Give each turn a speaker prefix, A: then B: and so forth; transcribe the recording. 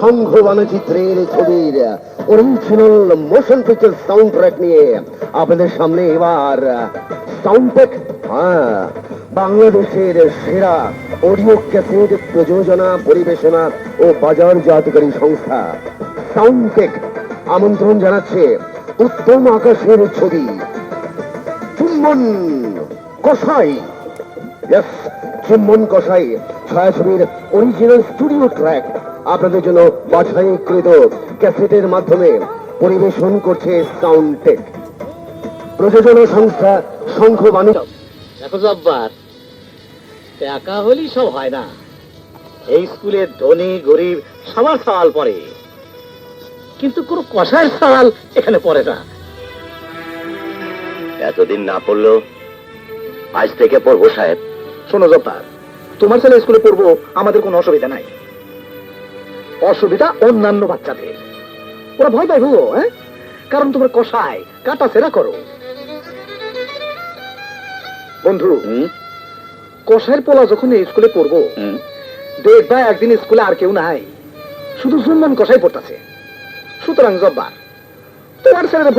A: সংঘ ছবির original motion picture sound track নিয়ে আপনাদের সামনে এবার সাউন্ডটেক হ্যাঁ বাংলাদেশের সেরা অডিও ক্যাসেট প্রযোজনা, পরিবেশনা ও বাজারজাতকারী সংস্থা সাউন্ডটেক আমন্ত্রণ জানাচ্ছে উত্তম আকাশের ছবি, চুম্বন কষাই Yes, চুম্বন কষাই ছায়াছবির অরিজিনাল স্টুডিও ট্র্যাক আপনাদের জন্য বাছাইকৃত ক্যাসেটের মাধ্যমে পরিবেশন করছে সাউন্ড টেক প্রযোজনা সংস্থা শঙ্খ বাণী
B: দেখো জব্বার টাকা হলেই সব হয় না। এই স্কুলে ধনী গরিব সবার সওয়াল পড়ে। কিন্তু কোনো কষার সওয়াল এখানে পড়ে না।
C: এতদিন না পড়ল আজ থেকে পড়ব সাহেব।
B: শোনো জব্বার তোমার ছেলে স্কুলে পড়ব আমাদের কোনো অসুবিধা নাই। অসুবিধা অন্যান্য বাচ্চাদের। ওরা ভয় পায় ভুয়ো হ্যাঁ? কারণ তোমার কষায় কাটা সেরা করো। বন্ধু কষায়ের পোলা যখন স্কুলে পড়ব দেখবা একদিন স্কুলে আর কেউ নাই। শুধু সুমন কষাই পড়তেছে। সুতরাং জব্বার তোমার ছেলেদের